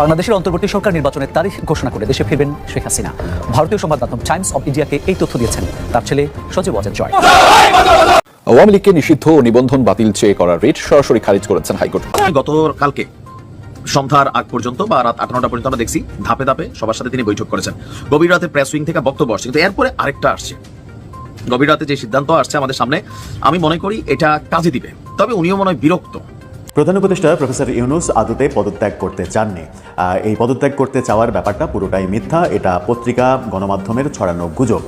বাংলাদেশের অন্তর্বর্তী সরকার নির্বাচনের তারিখ ঘোষণা করে দেশে ফিরবেন শেখ হাসিনা। ভারতীয় সংবাদ মাধ্যম টাইমস অব ইন্ডিয়াকে এই তথ্য দিয়েছেন। তার ছেলে সজীব অজের জয়। আওয়ামী লীগকে নিষিদ্ধ ও নিবন্ধন বাতিল চেয়ে করা রিট সরাসরি খারিজ করেছেন হাইকোর্ট। গতকালকে সন্ধ্যার আগ পর্যন্ত বা রাত আট নটা পর্যন্ত আমরা দেখছি ধাপে ধাপে সবার সাথে তিনি বৈঠক করেছেন। গভীর রাতে প্রেস উইং থেকে বক্তব্য আসছে কিন্তু এরপরে আরেকটা আসছে। গভীর রাতে যে সিদ্ধান্ত আসছে আমাদের সামনে আমি মনে করি এটা কাজে দিবে। তবে উনিও মনে হয় বিরক্ত। প্রধান উপদেষ্টা প্রফেসর ইউনুস আদতে পদত্যাগ করতে চাননি। এই পদত্যাগ করতে চাওয়ার ব্যাপারটা পুরোটাই মিথ্যা, এটা পত্রিকা, গণমাধ্যমের ছড়ানো গুজব।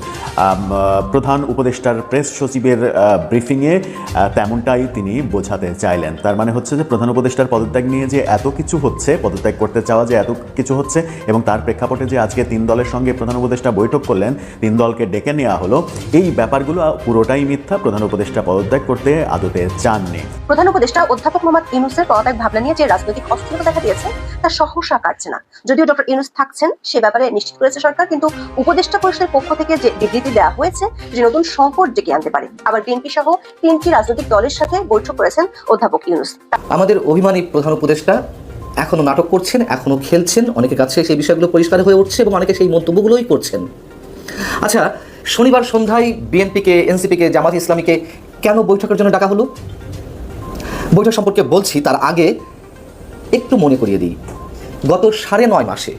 প্রধান উপদেষ্টার প্রেস সচিবের ব্রিফিংয়ে তেমনটাই তিনি বোঝাতে চাইলেন। তার মানে হচ্ছে যে প্রধান উপদেষ্টার পদত্যাগ নিয়ে যে এত কিছু হচ্ছে, পদত্যাগ করতে চাওয়া যে এত কিছু হচ্ছে, এবং তার প্রেক্ষাপটে যে আজকে তিন দলের সঙ্গে প্রধান উপদেষ্টা বৈঠক করলেন, তিন দলকে ডেকে নেওয়া হলো, এই ব্যাপারগুলো পুরোটাই মিথ্যা, প্রধান উপদেষ্টা পদত্যাগ করতে আদতে চাননি। প্রধান উপদেষ্টা অধ্যাপক মোহাম্মদ ইউনুসের পদত্যাগ ভাবনা নিয়ে যে রাজনৈতিক অস্থিরতা দেখা দিয়েছে, তা সহসা কাটছে না। যদিও ডক্টর ইউনুস থাকছেন, সে ব্যাপারে নিশ্চিত করেছে সরকার, কিন্তু উপদেষ্টা পরিষদের পক্ষ থেকে যে বিবৃতি দেওয়া হয়েছে, যে নতুন সংকট ডেকে আনতে পারে। আবার বিএনপি সহ তিনটি রাজনৈতিক দলের সাথে বৈঠক করেছেন অধ্যাপক ইউনুস। আমাদের অভিমানী প্রধান উপদেষ্টা এখনও নাটক করছেন, এখনও খেলছেন, অনেকের কাছে সেই বিষয়গুলো পরিষ্কার হয়ে উঠছে এবং অনেকে সেই মন্তব্যগুলোই করছেন। আচ্ছা শনিবার সন্ধ্যায় বিএনপিকে, এনসিপিকে, জামাত ইসলামীকে কেন বৈঠকের জন্য ডাকা হলো? বৈঠক সম্পর্কে বলছি, তার আগে একটু মনে করিয়ে দিই। গত সাড়ে নয় মাসে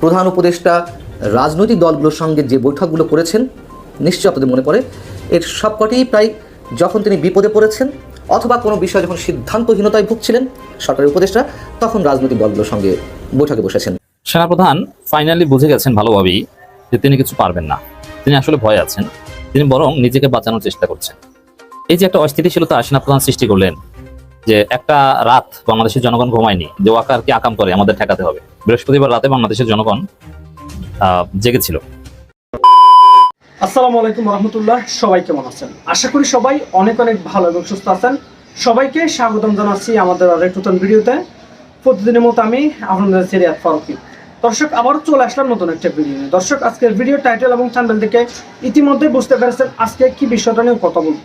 প্রধান উপদেষ্টা রাজনৈতিক দলগুলোর সঙ্গে যে বৈঠকগুলো করেছেন, নিশ্চয়ই আপনাদের মনে পড়ে, এর সবকটি প্রায় যখন তিনি বিপদে পড়েছেন অথবা কোনো বিষয় যখন সিদ্ধান্তহীনতায় ভুগছিলেন সরকারি উপদেষ্টা, তখন রাজনৈতিক দলগুলোর সঙ্গে বৈঠকে বসেছেন। সেনাপ্রধান ফাইনালি বুঝে গেছেন ভালোভাবেই যে তিনি কিছু পারবেন না। তিনি আসলে ভয় আছেন। তিনি বরং নিজেকে বাঁচানোর চেষ্টা করছেন। এই যে একটা অস্থিতিশীলতা সেনাপ্রধান সৃষ্টি করলেন যে একটা রাত বাংলাদেশের জনগণ ঘুমায়নি, যে ওয়াকার কি আকাম করে আমাদের ঠেকাতে হবে। বৃহস্পতিবার রাতে বাংলাদেশের জনগণ জেগেছিল। আসসালামু আলাইকুম রহমতুল্লাহ, সবাই কেমন আছেন? আশা করি সবাই অনেক অনেক ভালো এবং সুস্থ আছেন। সবাইকে স্বাগতম জানাচ্ছি আমাদের আরেক নতুন ভিডিওতে। প্রতিদিনের মতো আমি আপনাদের সিরিয়াত ফারুকি। দর্শক, আবারও চলে আসলাম নতুন একটা ভিডিও দর্শক, আজকের ভিডিও টাইটেল এবং চ্যানেল থেকে ইতিমধ্যে বুঝতে পেরেছেন আজকে কি বিষয়টা নিয়ে কথা বলব।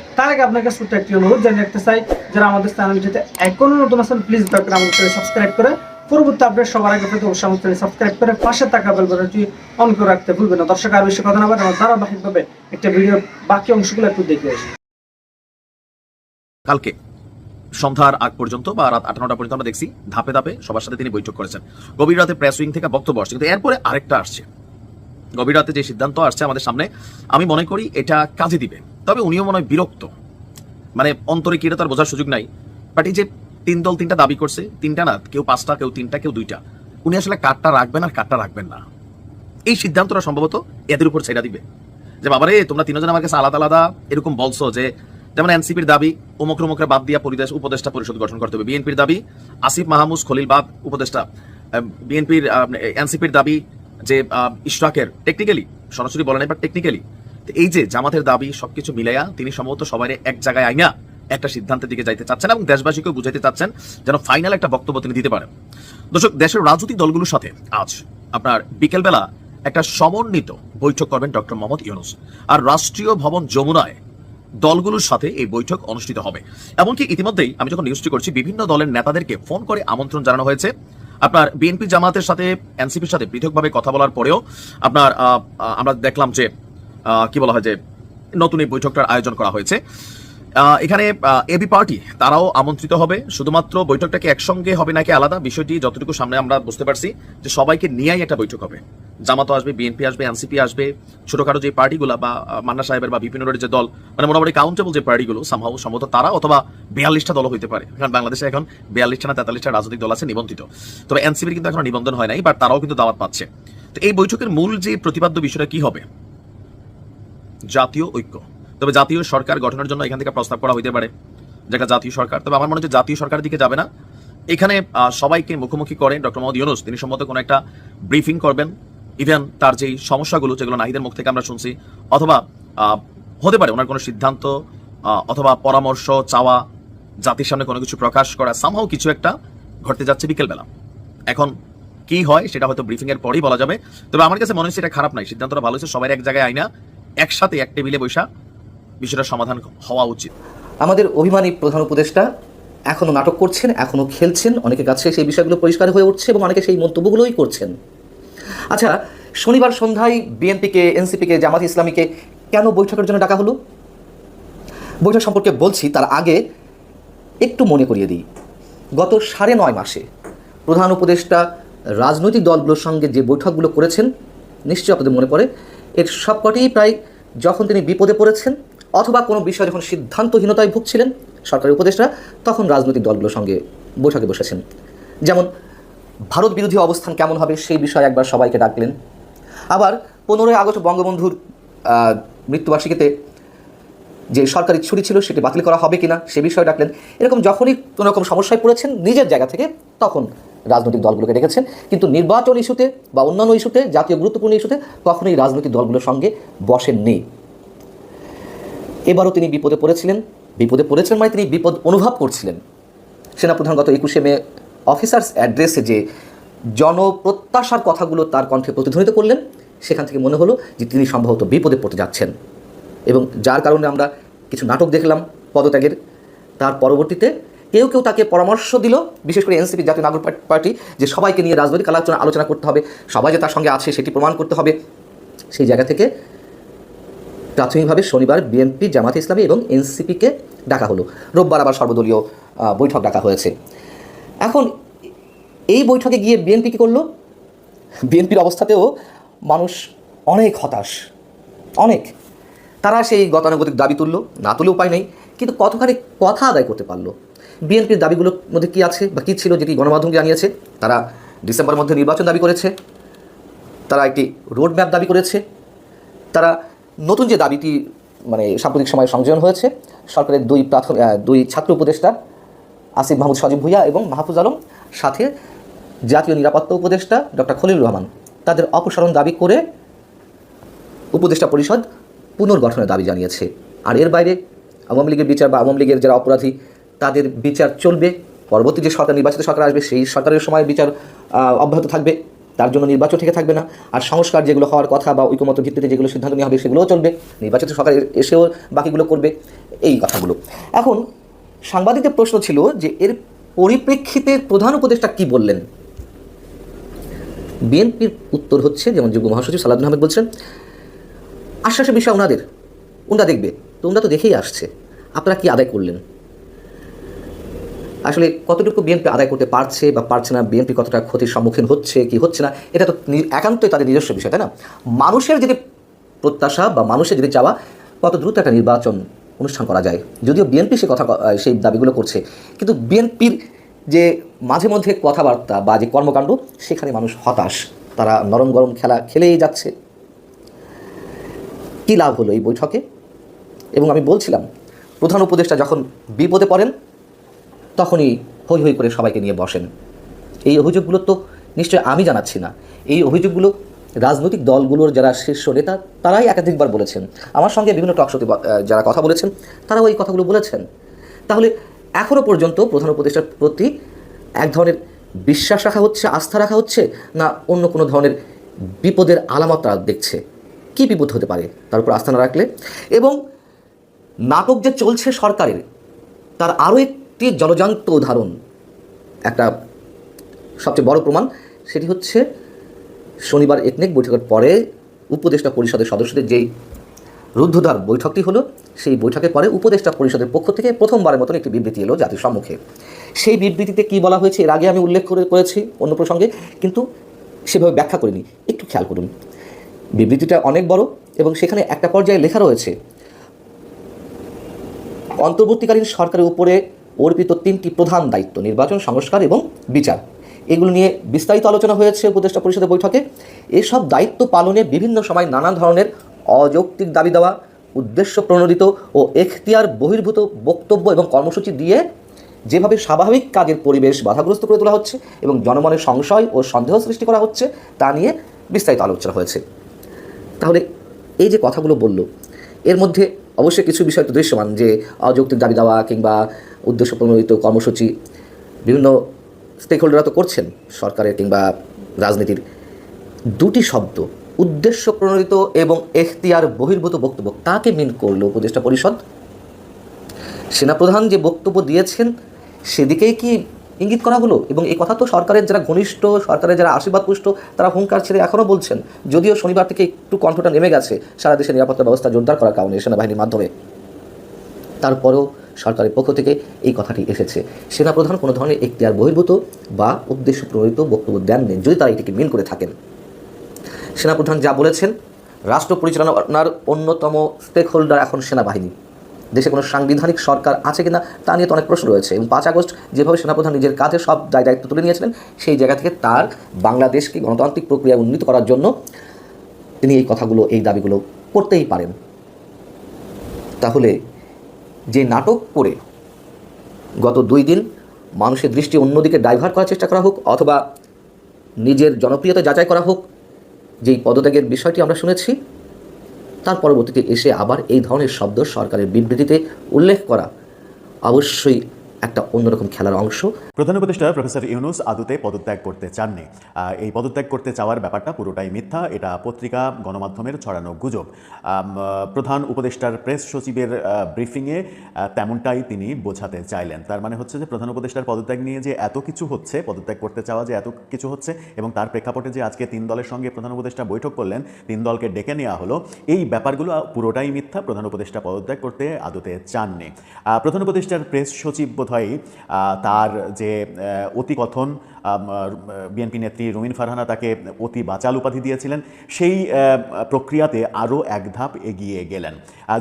তার আগে আপনাকে ছোট্ট একটি অনুরোধ জানিয়ে রাখতে চাই, যারা আমাদের চ্যানেলটিতে এখনও নতুন আছেন প্লিজ দয়া আমাদের চ্যানেল সাবস্ক্রাইব করে পরবর্তী আপডেট সবার আগে পেতে অবশ্যই আমাদের সাবস্ক্রাইব করে পাশে থাকা বেল বাটনটি অন করে রাখতে ভুলবেন না। দর্শক, আর বেশি কথা না বলে ধারাবাহিকভাবে একটা ভিডিওর বাকি অংশগুলো একটু দেখে আসি। কালকে সন্ধ্যার আগ পর্যন্ত বা রাত আট নটা পর্যন্ত আমরা দেখছি ধাপে ধাপে সবার সাথে তিনি বৈঠক করেছেন। গভীর রাতে প্রেস উইং থেকে বক্তব্য আসছে, কিন্তু এরপরে আরেকটা আসছে। গভীর রাতে যে সিদ্ধান্ত আসছে আমাদের সামনে, আমি মনে করি এটা কাজে দিবে। তবে উনিও মনে হয় বিরক্ত। মানে অন্তরে কি তার বোঝার সুযোগ নাই। বাট এই যে তিন দল তিনটা দাবি করছে, তিনটা না, কেউ পাঁচটা, কেউ তিনটা, কেউ দুইটা, উনি আসলে কাঠটা রাখবেন আর কাঠটা রাখবেন না। এই সিদ্ধান্তটা সম্ভবত এদের উপর ছেড়া দিবে। যে বাবারে, তোমরা তিনজন আমার কাছে আলাদা আলাদা এরকম বলছো যে, যেমন এনসিপির দাবি অমুক রমুকরা বাদ দিয়া পরিদেশ, উপদেষ্টা পরিষদ গঠন করতে হবে। বিএনপির দাবি, আসিফ মাহমুদ, খলিল বাদ উপদেষ্টা বিএনপির এনসিপির দাবি যে ইশরাকের টেকনিক্যালি সরাসরি বলেন এবার টেকনিক্যালি এই যে জামাতের দাবি সবকিছু মিলাইয়া তিনি সম্ভবত সবাই এক জায়গায় আইনা একটা সিদ্ধান্তের দিকে যাইতে চাচ্ছেন এবং দেশবাসীকেও বুঝাইতে চাচ্ছেন যেন ফাইনাল একটা বক্তব্য তিনি দিতে পারেন। দর্শক, দেশের রাজনৈতিক দলগুলোর সাথে আজ আপনার বিকেলবেলা একটা সমন্বিত বৈঠক করবেন ডক্টর মোহাম্মদ ইউনুস। আর রাষ্ট্রীয় ভবন যমুনায় দলগুলোর সাথে এই বৈঠক অনুষ্ঠিত হবে। এমনকি ইতিমধ্যেই আমি যখন নিউজটি করছি, বিভিন্ন দলের নেতাদেরকে ফোন করে আমন্ত্রণ জানানো হয়েছে। আপনার বিএনপি জামাতের সাথে, এনসিপির সাথে পৃথকভাবে কথা বলার পরেও আপনার আমরা দেখলাম যে কি বলা হয় যে, নতুন এই বৈঠকটার আয়োজন করা হয়েছে। এখানে এবি পার্টি, তারাও আমন্ত্রিত হবে। শুধুমাত্র বৈঠকটাকে একসঙ্গে হবে নাকি আলাদা? বিষয়টি যতটুকু সামনে আমরা বুঝতে পারছি যে সবাইকে নিয়েই একটা বৈঠক হবে। জামাতও আসবে, বিএনপি আসবে, এনসিপি আসবে, ছোটখাটো যে পার্টিগুলো বা মান্না সাহেবের বা বিপিন যে দল মানে মোটামুটি কাউন্টেবল যে পার্টিগুলো সম্ভব সম্ভবত তারা অথবা বিয়াল্লিশটা দল হইতে পারে। কারণ বাংলাদেশে এখন বিয়াল্লিশটা না তেতাল্লিশটা রাজনৈতিক দল আছে নিবন্ধিত। তবে এনসিপির কিন্তু এখন নিবন্ধন হয় নাই বাট তারাও কিন্তু দাওয়াত পাচ্ছে। তো এই বৈঠকের মূল যে প্রতিপাদ্য বিষয়টা কি হবে? জাতীয় ঐক্য। তবে জাতীয় সরকার গঠনের জন্য এখান থেকে প্রস্তাব করা হইতে পারে, যেটা জাতীয় সরকার। তবে আমার মনে হচ্ছে জাতীয় সরকারের দিকে যাবে না। এখানে সবাইকে মুখোমুখি করে ডক্টর মোহাম্মদ ইউনুস। তিনি সম্ভবত কোনো একটা ব্রিফিং করবেন ইভেন তার যেই সমস্যাগুলো, যেগুলো নাহিদের মুখ থেকে আমরা শুনছি, অথবা হতে পারে ওনার কোনো সিদ্ধান্ত অথবা পরামর্শ, চাওয়া, জাতির সামনে কোনো কিছু প্রকাশ করা সামহাও কিছু একটা ঘটতে যাচ্ছে বিকেলবেলা। এখন কি হয় সেটা হয়তো ব্রিফিং এর পরেই বলা যাবে। তবে আমার কাছে মনে হচ্ছে এটা খারাপ নাই সিদ্ধান্তটা ভালো হয়েছে, সবাই এক জায়গায় আইনা, একসাথে এক টেবিলে বৈশা বিষয়টা সমাধান হওয়া উচিত। আমাদের অভিমানী প্রধান উপদেষ্টা এখনও নাটক করছেন এখনও খেলছেন, অনেকের কাছে সেই বিষয়গুলো পরিষ্কার হয়ে উঠছে এবং অনেকে সেই মন্তব্যগুলোই করছেন। আচ্ছা শনিবার সন্ধ্যায় বিএনপিকে, এনসিপিকে, জামাত ইসলামীকে কেন বৈঠকের জন্য ডাকা হলো? বৈঠক সম্পর্কে বলছি, তার আগে একটু মনে করিয়ে দিই। গত সাড়ে নয় মাসে প্রধান উপদেষ্টা রাজনৈতিক দলগুলোর সঙ্গে যে বৈঠকগুলো করেছেন, নিশ্চয়ই আপনাদের মনে পড়ে, এর সবকটিই প্রায় যখন তিনি বিপদে পড়েছেন অথবা কোনো বিষয়ে যখন সিদ্ধান্তহীনতায় ভুগছিলেন সরকারি উপদেষ্টা, তখন রাজনৈতিক দলগুলোর সঙ্গে বৈঠকে বসেছেন। যেমন, ভারত বিরোধী অবস্থান কেমন হবে সেই বিষয়ে একবার সবাইকে ডাকলেন। আবার পনেরোই আগস্ট বঙ্গবন্ধুর মৃত্যুবার্ষিকীতে যে সরকারি ছুটি ছিল সেটি বাতিল করা হবে কিনা সে বিষয়ে ডাকলেন। এরকম যখনই কোনো রকম সমস্যায় পড়েছেন নিজের জায়গা থেকে, তখন রাজনৈতিক দলগুলোকে ডেকেছেন। কিন্তু নির্বাচন ইস্যুতে বা অন্যান্য ইস্যুতে, জাতীয় গুরুত্বপূর্ণ ইস্যুতে কখনোই রাজনৈতিক দলগুলোর সঙ্গে বসেননি। এবারও তিনি বিপদে পড়েছিলেন। বিপদে পড়েছিলেন মানে তিনি বিপদ অনুভব করছিলেন। সেনাপ্রধান গত একুশে মে অফিসার্স অ্যাড্রেসে যে জনপ্রত্যাশার কথাগুলো তার কণ্ঠে প্রতিধ্বনিত করলেন, সেখান থেকে মনে হলো যে তিনি সম্ভবত বিপদে পড়তে যাচ্ছেন। এবং যার কারণে আমরা কিছু নাটক দেখলাম পদত্যাগের। তার পরবর্তীতে কেউ কেউ তাকে পরামর্শ দিল, বিশেষ করে এনসিপি জাতীয় নাগরিক পার্টি- পার্টি, যে সবাইকে নিয়ে রাজনৈতিক আলোচনা আলোচনা করতে হবে, সবাই যে তার সঙ্গে আছে সেটি প্রমাণ করতে হবে। সেই জায়গা থেকে প্রাথমিকভাবে শনিবার বিএনপি জামাতে ইসলামী এবং এনসিপিকে ডাকা হলো। রোববার আবার সর্বদলীয় বৈঠক ডাকা হয়েছে। এখন এই বৈঠকে গিয়ে বিএনপি কী করল? বিএনপির অবস্থাতেও মানুষ অনেক হতাশ। অনেক। তারা সেই গতানুগতিক দাবি তুললো, না তুলে উপায় নেই, কিন্তু কতখানি কথা আদায় করতে পারল? বিএনপির দাবিগুলোর মধ্যে কী আছে বা কী ছিল যেটি গণমাধ্যমকে জানিয়েছে? তারা ডিসেম্বরের মধ্যে নির্বাচন দাবি করেছে। তারা একটি রোড ম্যাপ দাবি করেছে। তারা নতুন যে দাবিটি মানে সাম্প্রতিক সময়ে সংযোজন হয়েছে, সরকারের দুই প্রাথমিক দুই ছাত্র উপদেষ্টা আসিফ মাহমুদ সজীব ভুইয়া এবং মাহফুজ আলম, সাথে জাতীয় নিরাপত্তা উপদেষ্টা ডক্টর খলিলুর রহমান। তাদের অপসারণ দাবি করে উপদেষ্টা পরিষদ পুনর্গঠনের দাবি জানিয়েছে। আর এর বাইরে আওয়ামী লীগের বিচার বা আওয়ামী লীগের যারা অপরাধী, তাদের বিচার চলবে। পরবর্তী যে সরকার, নির্বাচিত সরকার আসবে, সেই সরকারের সময় বিচার অব্যাহত থাকবে। তার জন্য নির্বাচন থেকে থাকবে না। আর সংস্কার যেগুলো হওয়ার কথা বা ঐকমত্য ভিত্তিতে যেগুলো সিদ্ধান্ত নেওয়া হবে সেগুলোও চলবে। নির্বাচিত সরকার এসেও বাকিগুলো করবে। এই কথাগুলো। এখন সাংবাদিকদের প্রশ্ন ছিল যে এর পরিপ্রেক্ষিতে প্রধান উপদেষ্টা কি বললেন? বিএনপির উত্তর হচ্ছে, যেমন যুগ্ম মহাসচিব সালাদুল আহমেদ বলছেন, আশ্বাসের বিষয় ওনাদের। ওনারা দেখবে। তো ওনারা তো দেখেই আসছে। আপনারা কি আদায় করলেন? আসলে কতটুকু বিএনপি আদায় করতে পারছে বা পারছে না বিএনপি কতটা ক্ষতির সম্মুখীন হচ্ছে, কি হচ্ছে না, এটা তো একান্তই তাদের নিজস্ব বিষয়, তাই না? মানুষের যদি প্রত্যাশা বা মানুষের যদি চাওয়া, কত দ্রুত একটা নির্বাচন অনুষ্ঠান করা যায়। যদিও বিএনপি সে কথা সেই দাবিগুলো করছে, কিন্তু বিএনপির যে মাঝে মধ্যে কথাবার্তা বা যে কর্মকাণ্ড, সেখানে মানুষ হতাশ। তারা নরম গরম খেলা খেলেই যাচ্ছে। কী লাভ হলো এই বৈঠকে? এবং আমি বলছিলাম, প্রধান উপদেষ্টা যখন বিপদে পড়েন তখনই হই হই করে সবাইকে নিয়ে বসেন। এই অভিযোগগুলো তো নিশ্চয়ই আমি জানাচ্ছি না। এই অভিযোগগুলো রাজনৈতিক দলগুলোর যারা শীর্ষ নেতা, তারাই একাধিকবার বলেছেন। আমার সঙ্গে বিভিন্ন টকশোতে যারা কথা বলেছেন, তারাও এই কথাগুলো বলেছেন। তাহলে এখনও পর্যন্ত প্রধান উপদেষ্টার প্রতি এক ধরনের বিশ্বাস রাখা হচ্ছে, আস্থা রাখা হচ্ছে, না অন্য কোনো ধরনের বিপদের আলামত তারা দেখছে? কী বিপদ হতে পারে? তার উপর আস্থা না রাখলে? এবং নাটক যে চলছে সরকারের, তার আরও একটি জলজান্ত উদাহরণ। একটা সবচেয়ে বড় প্রমাণ, সেটি হচ্ছে শনিবার একনেক বৈঠকের পরে উপদেষ্টা পরিষদের সদস্যদের যেই রুদ্ধদ্বার বৈঠকটি হলো, সেই বৈঠকের পরে উপদেষ্টা পরিষদের পক্ষ থেকে প্রথমবারের মতন একটি বিবৃতি এলো জাতির সম্মুখে। সেই বিবৃতিতে কী বলা হয়েছে, এর আগে আমি উল্লেখ করে করেছি অন্য প্রসঙ্গে, কিন্তু সেভাবে ব্যাখ্যা করিনি। একটু খেয়াল করুন। বিবৃতিটা অনেক বড় এবং সেখানে একটা পর্যায়ে লেখা রয়েছে, অন্তর্বর্তীকালীন সরকারের উপরে অর্পিত তিনটি প্রধান দায়িত্ব, নির্বাচন, সংস্কার এবং বিচার। এগুলো নিয়ে বিস্তারিত আলোচনা হয়েছে উপদেষ্টা পরিষদের বৈঠকে। এসব দায়িত্ব পালনে বিভিন্ন সময় নানা ধরনের অযৌক্তিক দাবি দেওয়া, উদ্দেশ্য প্রণোদিত ও এখতিয়ার বহির্ভূত বক্তব্য এবং কর্মসূচি দিয়ে যেভাবে স্বাভাবিক কাজের পরিবেশ বাধাগ্রস্ত করে তোলা হচ্ছে এবং জনমনের সংশয় ও সন্দেহ সৃষ্টি করা হচ্ছে, তা নিয়ে বিস্তারিত আলোচনা হয়েছে। তাহলে এই যে কথাগুলো বলল, এর মধ্যে অবশ্যই কিছু বিষয় তো দৃশ্যমান যে অযৌক্তিক দাবি দেওয়া কিংবা উদ্দেশ্য প্রণোদিত কর্মসূচি বিভিন্ন স্টেক হোল্ডাররা তো করছেন, সরকারের কিংবা রাজনীতির। দুটি শব্দ উদ্দেশ্য প্রণোদিত এবং এখতিয়ার বহির্ভূত বক্তব্য তাকে মিন করল উপদেষ্টা পরিষদ? সেনাপ্রধান যে বক্তব্য দিয়েছেন, সেদিকেই কি ইঙ্গিত করা হলো এবং এই কথা তো সরকারের যারা ঘনিষ্ঠ, সরকারের যারা আশীর্বাদ পুষ্ট তারা হুঙ্কার ছেড়ে এখনও বলছেন, যদিও শনিবার থেকে একটু কণ্ঠটা নেমে গেছে, সারা দেশের নিরাপত্তা ব্যবস্থা জোরদার করার কারণে সেনাবাহিনীর মাধ্যমে। তারপরেও সরকারের পক্ষ থেকে এই কথাটি এসেছে। সেনাপ্রধান কোনো ধরনের এখতিয়ার বহির্ভূত বা উদ্দেশ্য প্রণোদিত বক্তব্য দেননি, যদি তারা এটিকে মিন করে থাকেন। সেনাপ্রধান যা বলেছেন, রাষ্ট্র পরিচালনার অন্যতম স্টেক হোল্ডার এখন সেনাবাহিনী। দেশে কোনো সাংবিধানিক সরকার আছে কিনা তা নিয়ে তো অনেক প্রশ্ন রয়েছে। এবং পাঁচ আগস্ট যেভাবে সেনাপ্রধান নিজের কাঁধে সব দায়, দায়িত্ব তুলে নিয়েছিলেন, সেই জায়গা থেকে তার বাংলাদেশকে গণতান্ত্রিক প্রক্রিয়া উন্নীত করার জন্য তিনি এই কথাগুলো, এই দাবিগুলো করতেই পারেন। তাহলে যে নাটক করে গত দুই দিন মানুষের দৃষ্টি অন্যদিকে ডাইভার্ট করার চেষ্টা করা হোক অথবা নিজের জনপ্রিয়তা যাচাই করা হোক, যেই পদত্যাগের বিষয়টি আমরা শুনেছি তার পরবর্তীতে এসে আবার এই ধরনের শব্দ সরকারের বিবৃতিতে উল্লেখ করা অবশ্যই একটা অন্যরকম খেলার অংশ। প্রধান উপদেষ্টা প্রফেসর ইউনুস আদতে পদত্যাগ করতে চাননি। এই পদত্যাগ করতে চাওয়ার ব্যাপারটা পুরোটাই মিথ্যা, এটা পত্রিকা, গণমাধ্যমের ছড়ানো গুজব। প্রধান উপদেষ্টার প্রেস সচিবের ব্রিফিংয়ে তেমনটাই তিনি বোঝাতে চাইলেন। তার মানে হচ্ছে যে প্রধান উপদেষ্টার পদত্যাগ নিয়ে যে এত কিছু হচ্ছে, পদত্যাগ করতে চাওয়া যে এত কিছু হচ্ছে, এবং তার প্রেক্ষাপটে যে আজকে তিন দলের সঙ্গে প্রধান উপদেষ্টা বৈঠক করলেন, তিন দলকে ডেকে নেওয়া হলো, এই ব্যাপারগুলো পুরোটাই মিথ্যা, প্রধান উপদেষ্টা পদত্যাগ করতে আদতে চাননি। প্রধান উপদেষ্টার প্রেস সচিব বোধহয় আহ, তার যে অতিকথন বিএনপি নেত্রী রুমিন ফারহানা তাকে অতি বাচাল উপাধি দিয়েছিলেন। সেই প্রক্রিয়াতে আরও এক ধাপ এগিয়ে গেলেন।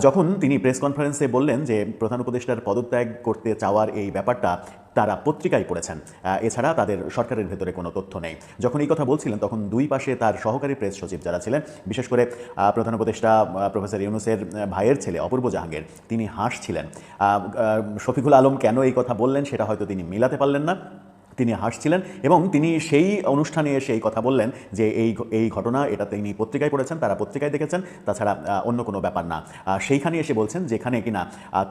যখন তিনি প্রেস কনফারেন্সে বললেন যে প্রধান উপদেষ্টার পদত্যাগ করতে চাওয়ার এই ব্যাপারটা তারা পত্রিকায় পড়েছেন। এছাড়া তাদের সরকারের ভেতরে কোনো তথ্য নেই। যখন এই কথা বলছিলেন, তখন দুই পাশে তার সহকারী প্রেস সচিব যারা ছিলেন, বিশেষ করে প্রধান উপদেষ্টা প্রফেসর ইউনুসের ভাইয়ের ছেলে অপূর্ব জাহাঙ্গীর, তিনি হাসছিলেন। শফিকুল আলম কেন এই কথা বললেন, সেটা হয়তো তিনি মিলাতে পারলেন না। তিনি হাসছিলেন এবং তিনি সেই অনুষ্ঠানে এসে এই কথা বললেন যে এই এই ঘটনা, এটা তিনি পত্রিকায় পড়েছেন, তারা পত্রিকায় দেখেছেন, তাছাড়া অন্য কোনো ব্যাপার না। সেইখানে এসে বলছেন যেখানে কিনা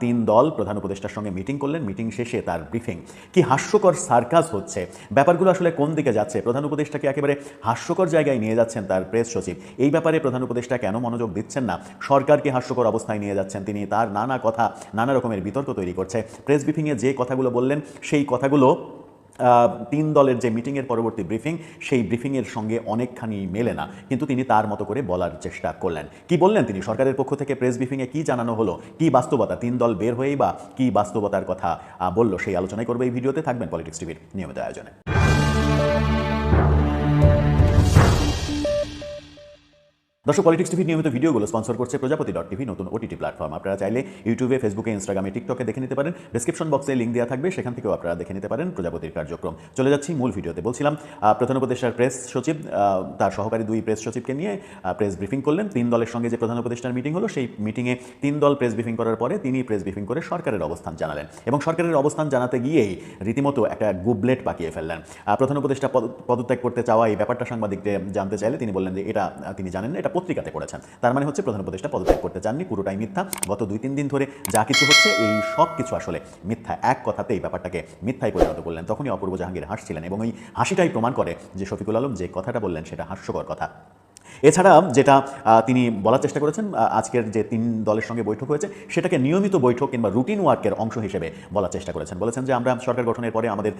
তিন দল প্রধান উপদেষ্টার সঙ্গে মিটিং করলেন, মিটিং শেষে তার ব্রিফিং। কি হাস্যকর সার্কাস হচ্ছে। ব্যাপারগুলো আসলে কোন দিকে যাচ্ছে? প্রধান উপদেষ্টাকে একেবারে হাস্যকর জায়গায় নিয়ে যাচ্ছেন তার প্রেস সচিব। এই ব্যাপারে প্রধান উপদেষ্টা কেন মনোযোগ দিচ্ছেন না? সরকারকে হাস্যকর অবস্থায় নিয়ে যাচ্ছেন? তিনি তার নানা কথা, নানা রকমের বিতর্ক তৈরি করছে। প্রেস ব্রিফিংয়ে যে কথাগুলো বললেন, সেই কথাগুলো তিন দলের যে মিটিংয়ের পরবর্তী ব্রিফিং, সেই ব্রিফিংয়ের সঙ্গে অনেকখানি মেলে না। কিন্তু তিনি তার মতো করে বলার চেষ্টা করলেন। কি বললেন তিনি? সরকারের পক্ষ থেকে প্রেস ব্রিফিংয়ে কি জানানো হলো? কি বাস্তবতা? তিন দল বের হয়েই বা কি বাস্তবতার কথা বলল? সেই আলোচনায় করবে এই ভিডিওতে। থাকবেন পলিটিক্স টিভির নিয়মিত আয়োজনে। দর্শক পলিটিক্স টিভির নিয়মিত ভিডিওগুলো স্পন্সর করছে প্রজাপতি ডট টিভি নতুন ওটিটি প্ল্যাটফর্ম আপনারা চাইলে ইউটিউবে ফেসবুকে ইনস্টাগ্রামে টিকটকে দেখে নিতে পারেন। ডিসক্রিপশন বক্সে লিঙ্ক দেওয়া থাকবে, সেখান থেকেও আপনারা দেখে নিতে পারেন প্রজাপতির কার্যক্রম। চলে যাচ্ছি মূল ভিডিওতে। বলছিলাম প্রধান উপদেষ্টার প্রেস সচিব তার সহকারী দুই প্রেস সচিবকে নিয়ে প্রেস ব্রিফিং করলেন। তিন দলের সঙ্গে যে প্রধান উপদেষ্টার মিটিং হলো, সেই মিটিংয়ে তিন দল প্রেস ব্রিফিং করার পরে তিনি প্রেস ব্রিফিং করে সরকারের অবস্থান জানালেন এবং সরকারের অবস্থান জানাতে গিয়েই রীতিমতো একটা গুবলেট পাকিয়ে ফেললেন। প্রধান উপদেষ্টা পদ- পদত্যাগ করতে চাওয়া এই ব্যাপারটা সাংবাদিকদের জানতে চাইলে তিনি বললেন যে এটা তিনি জানেন না এটা পত্রিকাতে করেছেন। তার মানে হচ্ছে প্রধান উপদেষ্টা পদত্যাগ করতে চাননি, পুরোটাই মিথ্যা। গত দুই তিন দিন ধরে যা কিছু হচ্ছে, এই সব কিছু আসলে মিথ্যা। এক কথাতেই ব্যাপারটাকে মিথ্যায় পরিণত করলেন। তখনই অপূর্ব জাহাঙ্গীর হাসছিলেন এবং এই হাসিটাই প্রমাণ করে যে শফিকুল আলম যে কথাটা বললেন, সেটা হাস্যকর কথা। এছাড়া যেটা তিনি বলার চেষ্টা করেছেন আজকের যে তিন দলের সঙ্গে বৈঠক হয়েছে, সেটাকে নিয়মিত বৈঠক কিংবা রুটিন ওয়ার্কের অংশ হিসেবে বলার চেষ্টা করেছেন। বলেছেন যে, আমরা সরকার গঠনের পরে আমাদের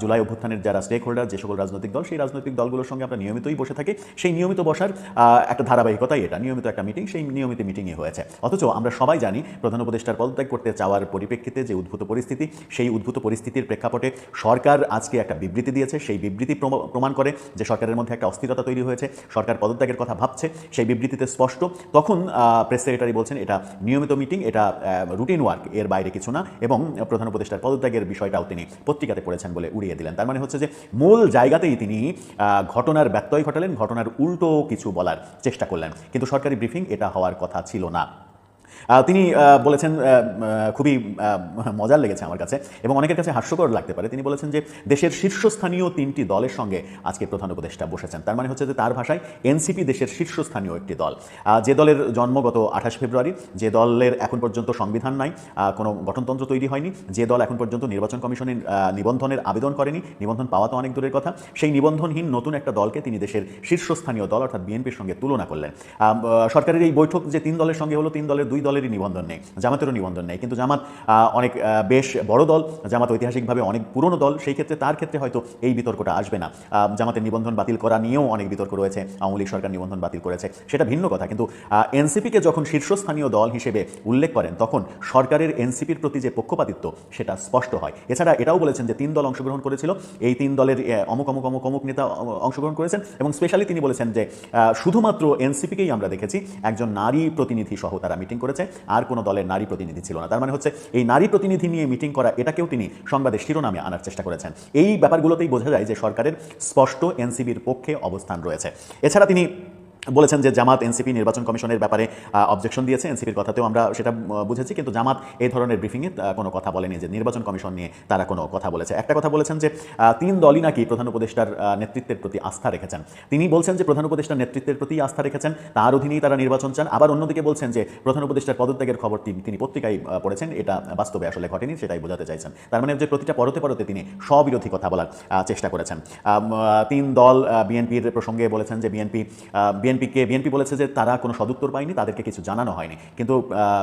জুলাই অভ্যুত্থানের যারা স্টেক হোল্ডার যে সকল রাজনৈতিক দল, সেই রাজনৈতিক দলগুলোর সঙ্গে আমরা নিয়মিতই বসে থাকি। সেই নিয়মিত বসার একটা ধারাবাহিকতাই এটা, নিয়মিত একটা মিটিং সেই নিয়মিত মিটিংই হয়েছে। অথচ আমরা সবাই জানি, প্রধান উপদেষ্টার পদত্যাগ করতে চাওয়ার পরিপ্রেক্ষিতে যে উদ্ভূত পরিস্থিতি, সেই উদ্ভূত পরিস্থিতির প্রেক্ষাপটে সরকার আজকে একটা বিবৃতি দিয়েছে। সেই বিবৃতি প্রম- প্রমাণ করে যে সরকারের মধ্যে একটা অস্থিরতা তৈরি হয়েছে। সরকার পদত্যাগের কথা ভাবছে, সেই বিবৃতিতে স্পষ্ট। তখন প্রেস সেক্রেটারি বলছেন, এটা নিয়মিত মিটিং, এটা রুটিন ওয়ার্ক, এর বাইরে কিছু না। এবং প্রধান উপদেষ্টার পদত্যাগের বিষয়টাও তিনি পত্রিকাতে পড়েছেন বলে উড়িয়ে দিলেন। তার মানে হচ্ছে যে, মূল জায়গাতেই তিনি ঘটনার ব্যত্যয় ঘটালেন, ঘটনার উল্টো কিছু বলার চেষ্টা করলেন। কিন্তু সরকারি ব্রিফিং এটা হওয়ার কথা ছিল না। তিনি বলেছেন খুবই মজার লেগেছে আমার কাছে এবং অনেকের কাছে হাস্যকর লাগতে পারে। তিনি বলেছেন যে, দেশের শীর্ষস্থানীয় তিনটি দলের সঙ্গে আজকে প্রধান উপদেষ্টা বসেছেন। তার মানে হচ্ছে যে, তার ভাষায় এনসিপি দেশের শীর্ষস্থানীয় একটি দল। যে দলের জন্ম গত আঠাশ ফেব্রুয়ারি, যে দলের এখন পর্যন্ত সংবিধান নাই কোনো গঠনতন্ত্র তৈরি হয়নি, যে দল এখন পর্যন্ত নির্বাচন কমিশনের নিবন্ধনের আবেদন করেনি, নিবন্ধন পাওয়া তো অনেক দূরের কথা, সেই নিবন্ধনহীন নতুন একটা দলকে তিনি দেশের শীর্ষস্থানীয় দল অর্থাৎ বিএনপির সঙ্গে তুলনা করলেন। সরকারের এই বৈঠক যে তিন দলের সঙ্গে হলো, তিন দলের দুই দলেরই নিবন্ধন নেই, জামাতেরও নিবন্ধন নেই। কিন্তু জামাত অনেক বেশ বড় দল, জামাত ঐতিহাসিকভাবে অনেক পুরনো দল, সেই ক্ষেত্রে তার ক্ষেত্রে হয়তো এই বিতর্কটা আসবে না। জামাতের নিবন্ধন বাতিল করা নিয়েও অনেক বিতর্ক রয়েছে, আওয়ামী লীগ সরকার নিবন্ধন বাতিল করেছে, সেটা ভিন্ন কথা। কিন্তু এনসিপিকে যখন শীর্ষস্থানীয় দল হিসেবে উল্লেখ করেন, তখন সরকারের এনসিপির প্রতি যে পক্ষপাতিত্ব, সেটা স্পষ্ট হয়। এছাড়া এটাও বলেছেন যে তিন দল অংশগ্রহণ করেছিল, এই তিন দলের অমুক অমুক অমুক অমুক নেতা অংশগ্রহণ করেছেন এবং স্পেশালি তিনি বলেছেন যে শুধুমাত্র এনসিপিকেই আমরা দেখেছি, একজন নারী প্রতিনিধি সহ তারা মিটিং করেছে। আর কোনো দলের নারী প্রতিনিধি ছিল না। তার মানে হচ্ছে, এই নারী প্রতিনিধি নিয়ে মিটিং করা, এটাকেও তিনি সংবাদের শিরোনামে আনার চেষ্টা করেছেন। এই ব্যাপারগুলোতেই বোঝা যায় যে সরকারের স্পষ্ট এনসিবির পক্ষে অবস্থান রয়েছে। এছাড়া তিনি বলেছেন যে জামাত এনসিপি নির্বাচন কমিশনের ব্যাপারে অবজেকশন দিয়েছে। এনসিপির কথাতেও আমরা সেটা বুঝেছি। কিন্তু জামাত এই ধরনের ব্রিফিংয়ে কোনো কথা বলেনি যে নির্বাচন কমিশন নিয়ে তারা কোনো কথা বলেছে। একটা কথা বলেছেন যে তিন দলই নাকি প্রধান উপদেষ্টার নেতৃত্বের প্রতি আস্থা রেখেছেন। তিনি বলছেন যে প্রধান উপদেষ্টার নেতৃত্বের প্রতি আস্থা রেখেছেন, তার অধীনেই তারা নির্বাচন চান। আবার অন্যদিকে বলছেন যে প্রধান উপদেষ্টার পদত্যাগের খবর তিনি পত্রিকায় পড়েছেন। এটা বাস্তবে আসলে ঘটেনি, সেটাই বোঝাতে চাইছেন। তার মানে যে প্রতিটা পরতে পরতে তিনি স্ববিরোধী কথা বলার চেষ্টা করেছেন। তিন দল বিএনপির প্রসঙ্গে বলেছেন যে বিএনপি বিএনপিকে, বিএনপি বলেছে যে তারা কোনো সদুত্তর পায়নি, তাদেরকে কিছু জানানো হয়নি। কিন্তু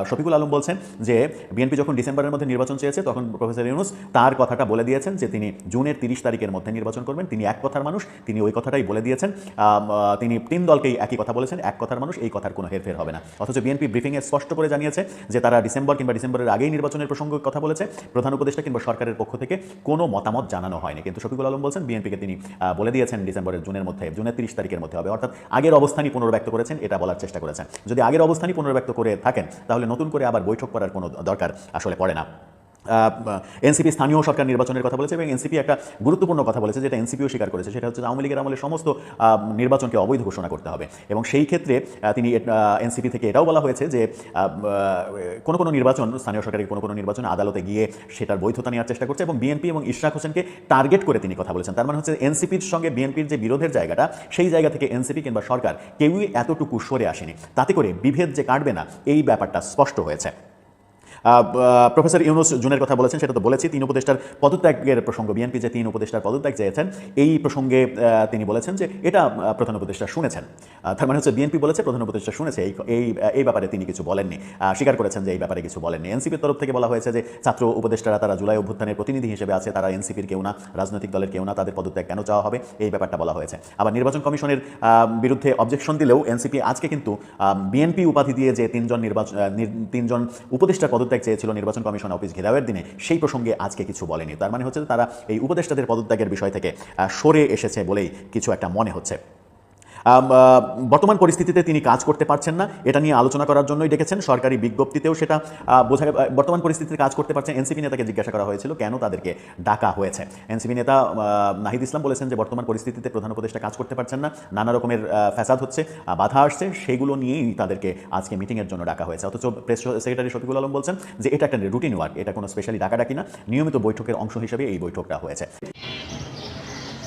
শফিকুল আলম বলছেন যে বিএনপি যখন ডিসেম্বরের মধ্যে নির্বাচন চেয়েছে, তখন প্রফেসর ইউনুস তার কথাটা বলে দিয়েছেন যে তিনি জুনের তিরিশ তারিখের মধ্যে নির্বাচন করবেন। তিনি এক কথার মানুষ, তিনি ওই কথাটাই বলে দিয়েছেন। তিনি তিন দলকেই একই কথা বলেছেন, এক কথার মানুষ, এই কথার কোনো হেরফের হবে না। অথচ বিএনপি ব্রিফিংয়ে স্পষ্ট করে জানিয়েছে যে তারা ডিসেম্বর কিংবা ডিসেম্বরের আগেই নির্বাচনের প্রসঙ্গে কথা বলেছে। প্রধান উপদেষ্টা কিংবা সরকারের পক্ষ থেকে কোনো মতামত জানানো হয়নি। কিন্তু শফিকুল আলম বলছেন, বিএনপিকে তিনি বলে দিয়েছেন ডিসেম্বরের জুনের মধ্যে, জুনের তিরিশ তারিখের মধ্যে হবে। অর্থাৎ আগের অবস্থানই পুনর্ব্যক্ত করেছেন, এটা বলার চেষ্টা করেছেন। যদি আগের অবস্থানই পুনর্ব্যক্ত করে থাকেন, তাহলে নতুন করে আবার বৈঠক করার কোনো দরকার আসলে পড়ে না। এনসিপি স্থানীয় সরকার নির্বাচনের কথা বলেছে এবং এনসিপি একটা গুরুত্বপূর্ণ কথা বলেছে যেটা এনসিপিও স্বীকার করেছে। সেটা হচ্ছে আওয়ামী লীগের আমলে সমস্ত নির্বাচনকে অবৈধ ঘোষণা করতে হবে। এবং সেই ক্ষেত্রে তিনি এনসিপি থেকে এটাও বলা হয়েছে যে কোনো কোনো নির্বাচন, স্থানীয় সরকারের কোনো কোনো নির্বাচন আদালতে গিয়ে সেটার বৈধতা নেওয়ার চেষ্টা করছে এবং বিএনপি এবং ইশরাক হোসেনকে টার্গেট করে তিনি কথা বলেছেন। তার মানে হচ্ছে এনসিপির সঙ্গে বিএনপির যে বিরোধের জায়গাটা, সেই জায়গা থেকে এনসিপি কিংবা সরকার কেউই এতটুকু সরে আসেনি। তাতে করে বিভেদ যে কাটবে না, এই ব্যাপারটা স্পষ্ট হয়েছে। প্রফেসর ইউনুস জুনের কথা বলেছেন, সেটা তো বলেছি। তিন উপদেষ্টার পদত্যাগের প্রসঙ্গ, বিএনপি যে তিন উপদেষ্টার পদত্যাগ চেয়েছেন, এই প্রসঙ্গে তিনি বলেছেন যে এটা প্রধান উপদেষ্টা শুনেছেন। তার মানে হচ্ছে বিএনপি বলেছে, প্রধান উপদেষ্টা শুনেছে, এই এই ব্যাপারে তিনি কিছু বলেননি। স্বীকার করেছেন যে এই ব্যাপারে কিছু বলেননি। এনসিপির তরফ থেকে বলা হয়েছে যে ছাত্র উপদেষ্টারা তারা জুলাই অভ্যুত্থানের প্রতিনিধি হিসেবে আছে, তারা এনসিপির কেউ না, রাজনৈতিক দলের কেউ না, তাদের পদত্যাগ কেন চাওয়া হবে, এই ব্যাপারটা বলা হয়েছে। আবার নির্বাচন কমিশনের বিরুদ্ধে অবজেকশন দিলেও এনসিপি আজকে কিন্তু বিএনপি উপাধি দিয়ে যে তিনজন নির্বাচন তিনজন উপদেষ্টার পদত্যাগ চেয়েছিল নির্বাচন কমিশন অফিস ঘেরাওয়ের দিনে, সেই প্রসঙ্গে আজকে কিছু বলেনি। তার মানে হচ্ছে তারা এই উপদেষ্টাদের পদত্যাগের বিষয় থেকে সরে এসেছে বলেই কিছু একটা মনে হচ্ছে। বর্তমান পরিস্থিতিতে তিনি কাজ করতে পারছেন না। এটা নিয়ে আলোচনা করার জন্যই ডেকেছেন সরকারি বিজ্ঞপ্তিতেও সেটা বোঝা বর্তমান পরিস্থিতিতে কাজ করতে পারছেন এনসিপি নেতাকে জিজ্ঞাসা করা হয়েছিল কেন তাদেরকে ডাকা হয়েছে। এনসিপি নেতা নাহিদ ইসলাম বলেছেন যে বর্তমান পরিস্থিতিতে প্রধান উপদেষ্টা কাজ করতে পারছেন না। নানা রকমের ফ্যাসাদ হচ্ছে বাধা আসছে, সেগুলো নিয়েই তাদেরকে আজকে মিটিংয়ের জন্য ডাকা হয়েছে। অথচ প্রেস সেক্রেটারি শফিকুল আলম বলছেন যে এটা একটা রুটিন ওয়ার্ক এটা কোনো স্পেশালি ডাকাডাকি না। নিয়মিত বৈঠকের অংশ হিসেবে এই বৈঠকটা হয়েছে।